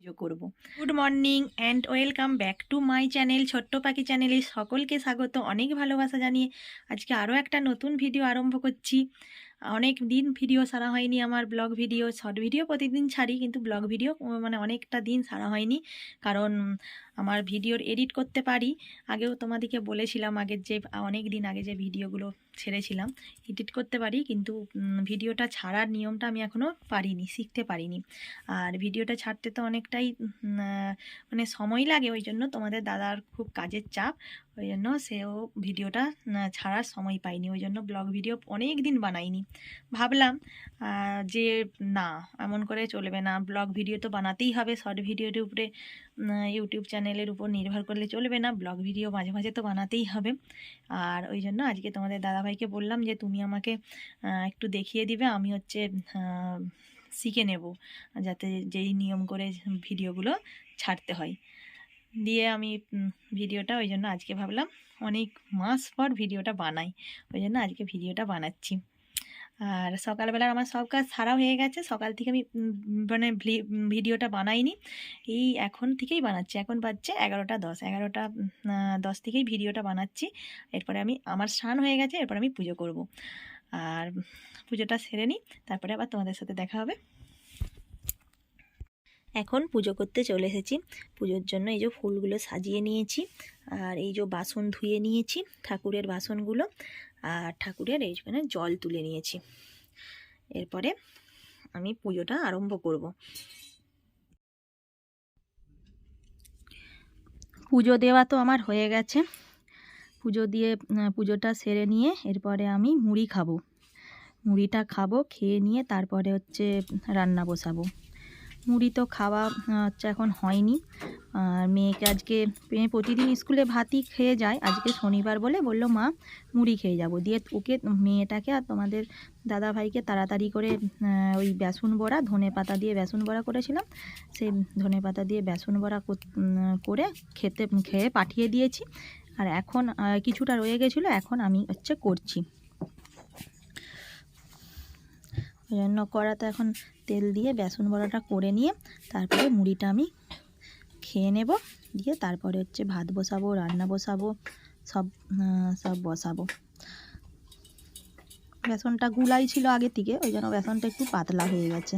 পুজো করব। Good morning and welcome back to my channel ছোট্ট পাখি চ্যানেলে সকলকে স্বাগত, অনেক ভালোবাসা জানিয়ে আজকে আরও একটা নতুন ভিডিও আরম্ভ করছি। অনেক দিন ভিডিও সারা হয়নি আমার ব্লগ ভিডিও শর্ট ভিডিও প্রতিদিন ছাড়ি, কিন্তু ব্লগ ভিডিও মানে অনেকটা দিন সারা হয়নি। কারণ আমার ভিডিওর এডিট করতে পারি। আগেও তোমাদেরকে বলেছিলাম আগের যে, অনেক দিন আগে যে ভিডিওগুলো ছেড়েছিলাম এডিট করতে পারি, কিন্তু ভিডিওটা ছাড়ার নিয়মটা আমি এখনও পারিনি, শিখতে পারিনি। আর ভিডিওটা ছাড়তে তো অনেকটাই মানে সময় লাগে, ওই জন্য তোমাদের দাদার খুব কাজের চাপ, ওই জন্য সেও ভিডিওটা ছাড়ার সময় পাইনি ওই জন্য ব্লগ ভিডিও অনেক দিন বানাইনি। ভাবলাম যে না, এমন করে চলবে না ব্লগ ভিডিও তো বানাতেই হবে শর্ট ভিডিওর উপরে ইউটিউব চ্যানেলের উপর নির্ভর করলে চলবে না ব্লগ ভিডিও মাঝে মাঝে তো বানাতেই হবে। আর ওই জন্য আজকে তোমাদের দাদাভাইকে বললাম যে, তুমি আমাকে একটু দেখিয়ে দিবে, আমি হচ্ছে শিখে নেব, যাতে যেই নিয়ম করে ভিডিওগুলো ছাড়তে হয়। দিয়ে আমি ভিডিওটা ওই জন্য আজকে ভাবলাম, অনেক মাস পর ভিডিওটা বানাই। ওই জন্য আজকে ভিডিওটা বানাচ্ছি। আর সকালবেলার আমার সব কাজ সারা হয়ে গেছে। সকাল থেকে আমি মানে ভিডিওটা বানাইনি। এই এখন থেকেই বানাচ্ছি। এখন বাজছে এগারোটা দশ। এগারোটা দশ থেকেই ভিডিওটা বানাচ্ছি। এরপরে আমি, আমার স্নান হয়ে গেছে। এরপর আমি পুজো করব। আর পুজোটা সেরে নিই। তারপরে আবার তোমাদের সাথে দেখা হবে। এখন পুজো করতে চলে এসেছি। পুজোর জন্য এই যে ফুলগুলো সাজিয়ে নিয়েছি। আর এই যে বাসন ধুয়ে নিয়েছি ঠাকুরের বাসনগুলো। আর ঠাকুরের এইখানে জল তুলে নিয়েছি। এরপরে আমি পুজোটা আরম্ভ করব। পুজো দেওয়া তো আমার হয়ে গেছে। পুজো দিয়ে পুজোটা সেরে নিয়ে এরপরে আমি মুড়ি খাব। মুড়িটা খাব, খেয়ে নিয়ে তারপরে হচ্ছে রান্না বসাবো। মুড়ি তো খাওয়া হচ্ছে এখন হয়নি। আর মেয়েকে আজকে, মেয়ে প্রতিদিন স্কুলে ভাতই খেয়ে যায়। আজকে শনিবার বলে বলল, মা, মুড়ি খেয়ে যাব। দিয়ে ওকে, মেয়েটাকে আর তোমাদের দাদা ভাইকে তাড়াতাড়ি করে ওই বেসন বড়া, ধনে পাতা দিয়ে বেসন বড়া করেছিলাম। সেই ধনে পাতা দিয়ে বেসন বড়া কর- খেতে, খেয়ে পাঠিয়ে দিয়েছি। আর এখন কিছুটা রয়ে গেছিল, এখন আমি হচ্ছে করছি। ওই জন্য কড়াতে এখন তেল দিয়ে বেসন বড়াটা করে নিয়ে তারপরে মুড়িটা আমি খেয়ে নেব। দিয়ে তারপরে হচ্ছে ভাত বসাবো, রান্না বসাবো, সব সব বসাবো। বেসনটা গুলাই ছিল আগে থেকে, ওই জন্য বেসনটা একটু পাতলা হয়ে গেছে।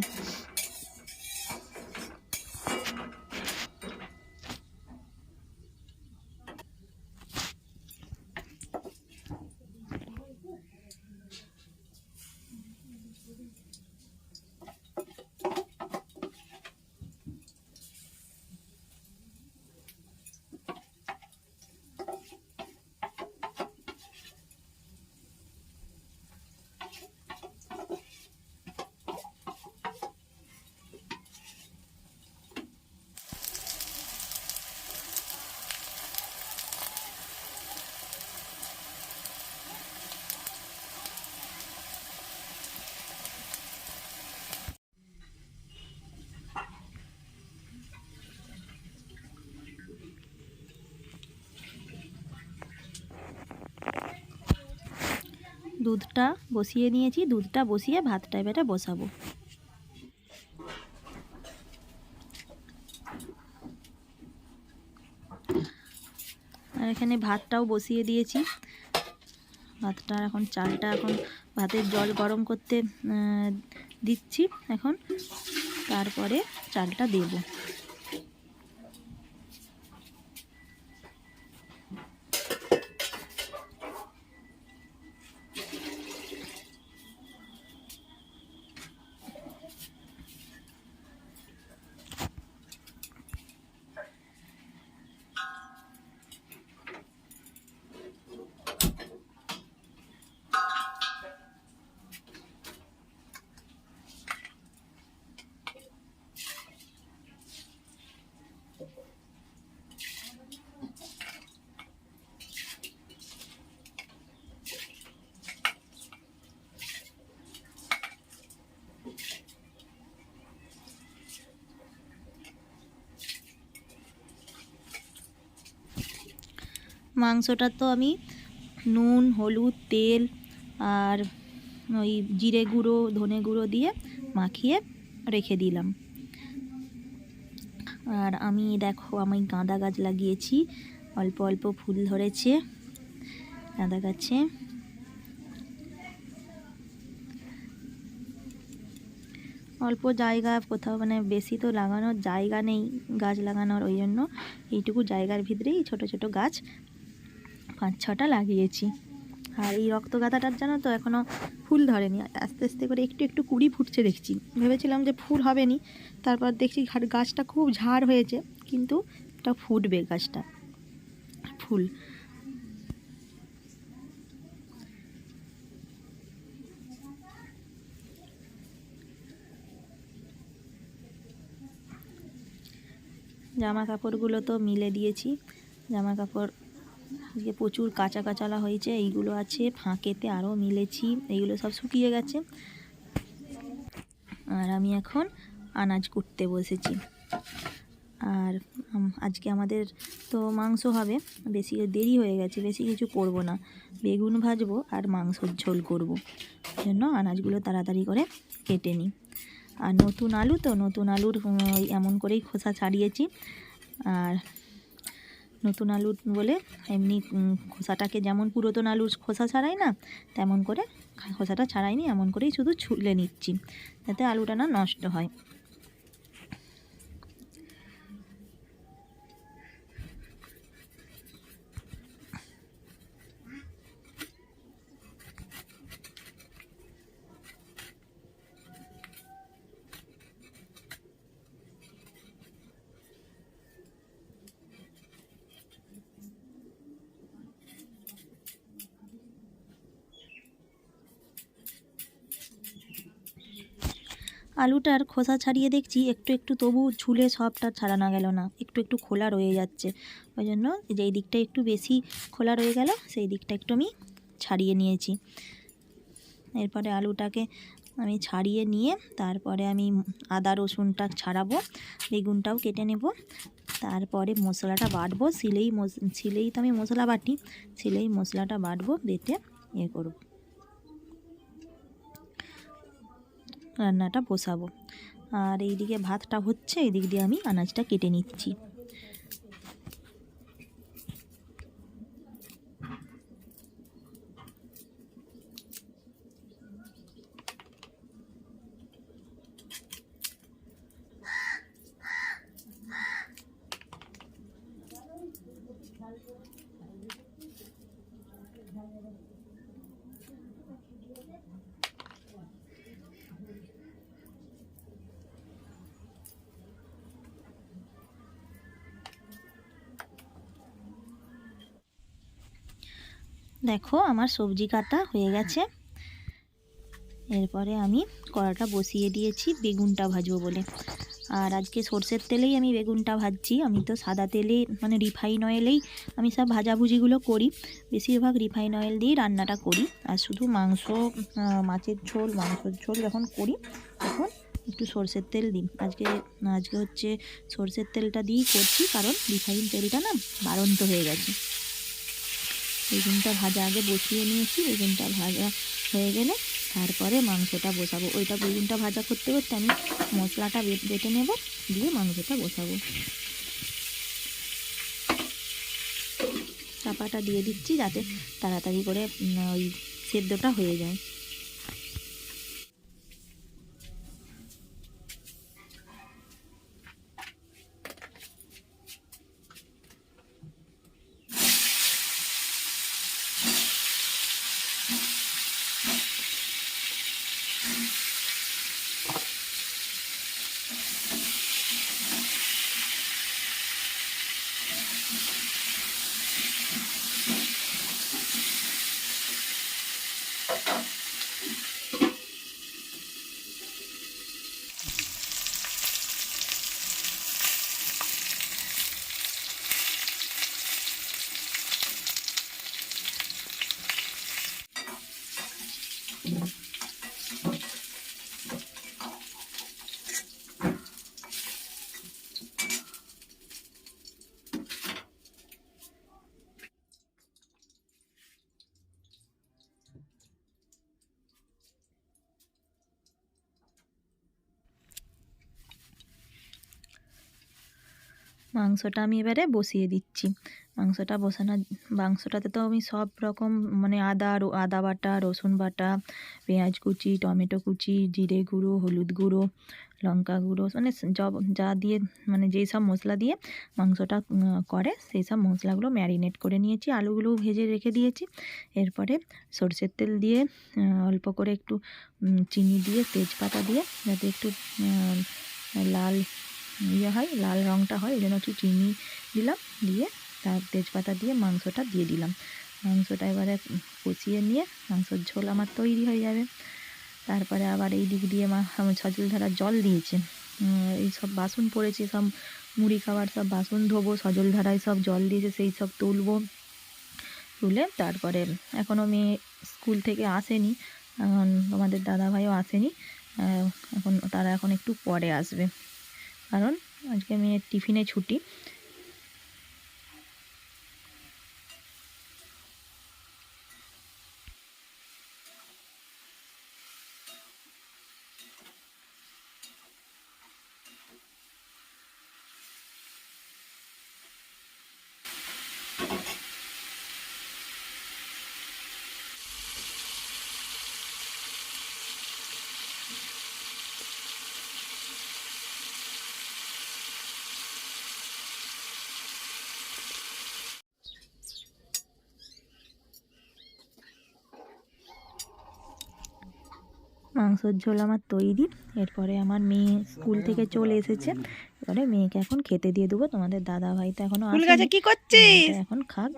দুধটা বসিয়ে নিয়েছি, দুধটা বসিয়ে ভাতটা এবারে বসাবো। আর এখানে ভাতটাও বসিয়ে দিয়েছি। ভাতটা এখন, চালটা এখন ভাতের জল গরম করতে দিচ্ছি এখন। তারপরে চালটা দেবো। মাংসটা তো আমি নুন, হলুদ, তেল আর ওই জিরে গুঁড়ো, ধনে গুঁড়ো দিয়ে মাখিয়ে রেখে দিলাম। আর আমি দেখো, আমি গাঁদা গাছ লাগিয়েছি, অল্প অল্প ফুল ধরেছে, গাঁদা গাছে। অল্প জায়গা কোথাও মানে বেশি তো লাগানোর জায়গা নেই গাছ লাগানোর, ওই জন্য এইটুকু জায়গার ভিতরেই ছোট ছোট গাছ পাঁচ ছটা লাগিয়েছি। আর এই রক্ত গাঁদাটার জানো তো এখনও ফুল ধরেনি। আস্তে আস্তে করে একটু একটু কুড়ি ফুটছে দেখছি। ভেবেছিলাম যে ফুল হবে নি তারপর দেখছি গাছটা খুব ঝাড় হয়েছে, কিন্তু এটা ফুটবে গাছটা। ফুল। জামা কাপড়গুলো তো মিলে দিয়েছি। জামা কাপড় আজকে প্রচুর কাঁচা কাঁচালা হয়েছে, এইগুলো আছে, ফাঁকেতে আরও মিলেছি, এইগুলো সব শুকিয়ে গেছে। আর আমি এখন আনাজ করতে বসেছি। আর আজকে আমাদের তো মাংস হবে, বেশি দেরি হয়ে গেছে, বেশি কিছু করব না। বেগুন ভাজবো আর মাংসর ঝোল করব, জন্য আনাজগুলো তাড়াতাড়ি করে কেটে নিই। আর নতুন আলু তো, নতুন আলুর এমন করেই খোসা ছাড়িয়েছি। আর নতুন আলু বলে এমনি খোসাটাকে যেমন পুরাতন আলুর খোসা ছাড়াই না, তেমন করে খোসাটা ছাড়াইনি, এমন করেই শুধু ছুলে নিচ্ছি, যাতে আলুটা না নষ্ট হয়। আলুটার খোসা ছাড়িয়ে দেখছি একটু একটু, তবু ঝুলে সবটা ছাড়ানো গেল না। একটু একটু খোলা রয়ে যাচ্ছে। ওই জন্য যেই দিকটা একটু বেশি খোলা রয়ে গেল, সেই দিকটা একটু আমি ছাড়িয়ে নিয়েছি। এরপরে আলুটাকে আমি ছাড়িয়ে নিয়ে তারপরে আমি আদা, রসুনটা ছাড়াবো, বেগুনটাও কেটে নেব। তারপরে মশলাটা বাটবো, শিলেই মশ, শিলেই তো আমি মশলা বাটি, শিলেই মশলাটা বাটবো, বেটে ইয়ে করব। রান্নাটা বসাবো। আর এইদিকে ভাতটা হচ্ছে এদিক দিয়ে আমি আনাজটা কেটে নিচ্ছি। দেখো আমার সবজি কাটা হয়ে গেছে। এরপরে আমি কড়াটা বসিয়ে দিয়েছি, বেগুনটা ভাজবো বলে। আর আজকে সর্ষের তেলেই আমি বেগুনটা ভাজছি। আমি তো সাদা তেলে মানে রিফাইন অয়েলেই আমি সব ভাজাভুজিগুলো করি। বেশিরভাগ রিফাইন অয়েল দিয়েই রান্নাটা করি। আর শুধু মাংস মাছের ঝোল, মাংসের ঝোল যখন করি, তখন একটু সর্ষের তেল দিই। আজকে আজকে হচ্ছে সর্ষের তেলটা দিয়েই করছি, কারণ রিফাইন তেলটা না বাড়ন্ত হয়ে গেছে। বেগুনটা ভাজা আগে বসিয়ে নিয়েছি, বেগুনটা ভাজা হয়ে গেলে তারপরে মাংসটা বসাবো। ওইটা বেগুনটা ভাজা করতে করতে আমি মশলাটা বেটে নেব, দিয়ে মাংসটা বসাবো। চাপাটা দিয়ে দিচ্ছি যাতে তাড়াতাড়ি করে ওই সেদ্ধটা হয়ে যায়। মাংসটা আমি এবারে বসিয়ে দিচ্ছি। মাংসটা বসানো মাংসটাতে তো আমি সব রকম মানে আদা আদা বাটা, রসুন বাটা, পেঁয়াজ কুচি, টমেটো কুচি, জিরে গুঁড়ো, হলুদ গুঁড়ো, লঙ্কা গুঁড়ো মানে জব যা দিয়ে মানে যেই সব মশলা দিয়ে মাংসটা করে সেই সব মশলাগুলো ম্যারিনেট করে নিয়েছি আলুগুলো ভেজে রেখে দিয়েছি। এরপরে সরষের তেল দিয়ে অল্প করে একটু চিনি দিয়ে, তেজপাতা দিয়ে, যাতে একটু লাল ইয়ে হয়, লাল রঙটা হয়, ওই জন্য একটু চিনি দিলাম, দিয়ে তার তেজপাতা দিয়ে মাংসটা দিয়ে দিলাম। মাংসটা এবারে কষিয়ে নিয়ে মাংসর ঝোল আমার তৈরি হয়ে যাবে। তারপরে আবার এই দিক দিয়ে মা সজল ধারা জল দিয়েছে। এই সব বাসন পড়েছে, সব মুড়ি খাবার সব বাসন ধোবো সজল ধারায় সব জল দিয়েছে, সেই সব তুলবো, তুলে তারপরে এখনও মেয়ে স্কুল থেকে আসেনি, এখন তোমাদের দাদাভাইও আসেনি এখন তারা এখন একটু পরে আসবে। কারণ আজকে মেয়ের টিফিনে ছুটি। মাংসর ঝোল আমার তৈরি। এরপরে আমার মেয়ে স্কুল থেকে চলে এসেছে। এবারে মেয়েকে এখন খেতে দিয়ে দেবো। তোমাদের দাদা ভাই তো এখনও ফুল গাছে কি করছিস? এখন খাক।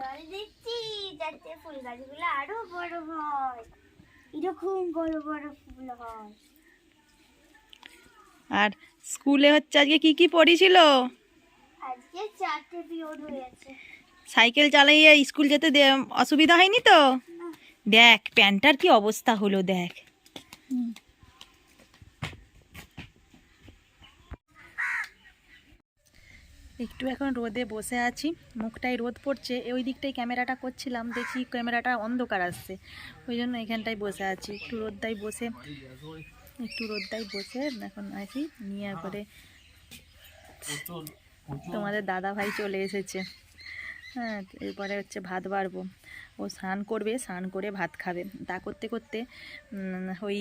যাতে ফুল গাছগুলো আরও বড় হয়। এরকম বড় বড় ফুল হয়। আর স্কুলে হচ্ছে আজকে কি কি পড়েছিল? আজকে চারটে পিরিয়ড হয়েছে। সাইকেল চালাইয়ে স্কুল যেতে দে- অসুবিধা হয়নি তো? দেখ প্যান্টটার কি অবস্থা হলো দেখ। একটু এখন রোদে বসে আছি মুখটায় রোদ পড়ছে। ওই দিকটাই ক্যামেরাটা করছিলাম, দেখি ক্যামেরাটা অন্ধকার আসছে। ওই জন্য এখানটায় বসে আছি, একটু রোদটায় বসে, একটু রোদটায় বসে এখন আসি নিয়ে পরে তোমাদের দাদা ভাই চলে এসেছে। হ্যাঁ এরপরে হচ্ছে ভাত বাড়বো। ও স্নান করবে, স্নান করে ভাত খাবে। তা করতে করতে ওই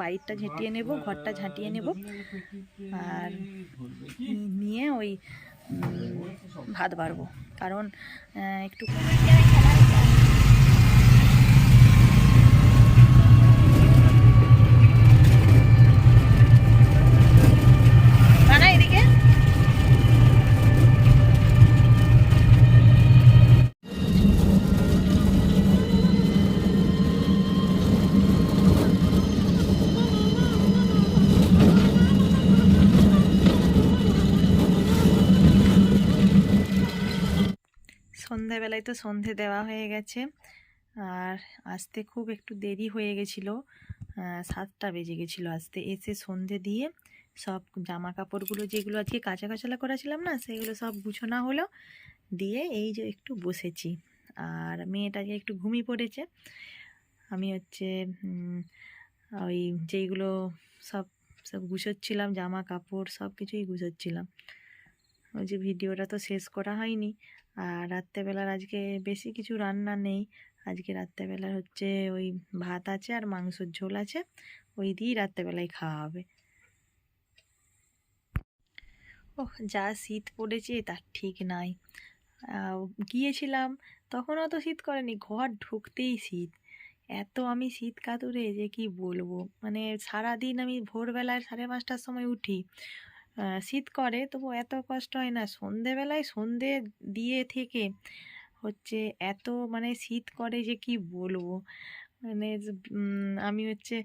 বাইরটা ঝেঁটিয়ে নেব, ঘরটা ঝাঁটিয়ে নেব। আর নিয়ে ওই ভাত বাড়বো। কারণ একটু তো সন্ধে দেওয়া হয়ে গেছে। আর আসতে খুব একটু দেরি হয়ে গেছিল। সাতটা বেজে গেছিল আসতে। এসে সন্ধে দিয়ে সব জামা কাপড়গুলো যেগুলো আজকে কাঁচা কাঁচালা করেছিলাম না, সেগুলো সব গুছানো হলো। দিয়ে এই যে একটু বসেছি। আর মেয়েটাকে একটু ঘুমিয়ে পড়েছে, আমি হচ্ছে ওই যেইগুলো সব সব গুছোচ্ছিলাম জামা কাপড় সব কিছুই গুছোচ্ছিলাম। ওই যে ভিডিওটা তো শেষ করা হয়নি। আর রাত্রেবেলার আজকে বেশি কিছু রান্না নেই। আজকে রাত্রেবেলা হচ্ছে ওই ভাত আছে আর মাংসর ঝোল আছে। ওই দিয়েই রাত্রেবেলায় খাওয়া হবে। ওহ, যা শীত পড়েছে তার ঠিক নাই। গিয়েছিলাম, তখন অত শীত করেনি, ঘর ঢুকতেই শীত। এত আমি শীত কাতুরে যে কি বলব? মানে সারাদিন আমি ভোরবেলায় সাড়ে পাঁচটার সময় উঠি। শীত করে, তবু এত কষ্ট হয় না। সন্ধেবেলায় সন্ধে দিয়ে থেকে হচ্ছে এত মানে শীত করে যে কি বলব? মানে আমি হচ্ছে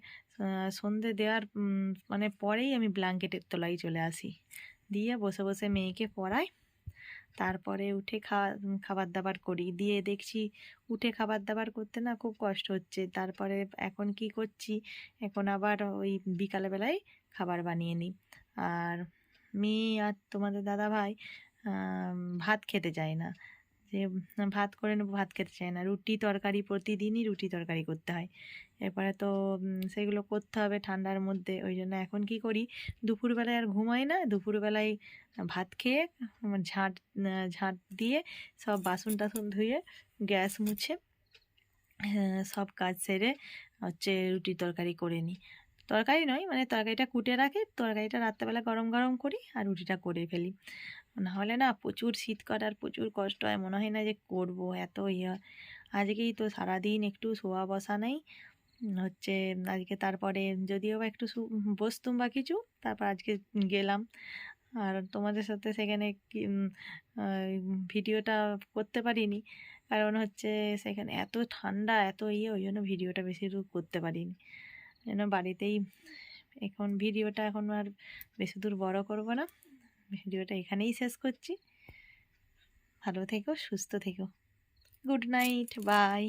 সন্ধে দেওয়ার মানে পরেই আমি ব্ল্যাঙ্কেটের তলায় চলে আসি। দিয়ে বসে বসে মেয়েকে পড়াই। তারপরে উঠে খাওয়া খাবার দাবার করি। দিয়ে দেখছি উঠে খাবার দাবার করতে না খুব কষ্ট হচ্ছে। তারপরে এখন কি করছি? এখন আবার ওই বিকালবেলায় খাবার বানিয়ে নিই। আর মেয়ে আর তোমাদের দাদা ভাই ভাত খেতে চায় না। যে ভাত করে নেব ভাত খেতে চায় না। রুটি তরকারি প্রতিদিনই রুটি তরকারি করতে হয়। এরপরে তো সেগুলো করতে হবে ঠান্ডার মধ্যে। ওই জন্য এখন কি করি দুপুরবেলায় আর ঘুমাই না। দুপুরবেলায় ভাত খেয়ে ঝাঁট ঝাঁট দিয়ে সব বাসন টাসন ধুয়ে গ্যাস মুছে হ্যাঁ, সব কাজ সেরে হচ্ছে রুটি তরকারি করে নিই। তরকারি নয় মানে তরকারিটা কুটে রাখি, তরকারিটা রাত্রেবেলা গরম গরম করি আর রুটিটা করে ফেলি। নাহলে না প্রচুর শীত করার প্রচুর কষ্ট হয়, মনে হয় না যে করব, এত ইয়ে। আজকেই তো সারাদিন একটু শোয়া বসা নেই, হচ্ছে আজকে তারপরে যদিও বা একটু বসতুম বা কিছু, তারপর আজকে গেলাম। আর তোমাদের সাথে সেখানে ভিডিওটা করতে পারিনি, কারণ হচ্ছে সেখানে এত ঠান্ডা, এত ইয়ে ওই জন্য ভিডিওটা বেশি করতে পারিনি। যেন বাড়িতেই এখন ভিডিওটা এখন আর বেশি দূর বড় করব না। ভিডিওটা এখানেই শেষ করছি। ভালো থেকো, সুস্থ থেকো। Good night, bye.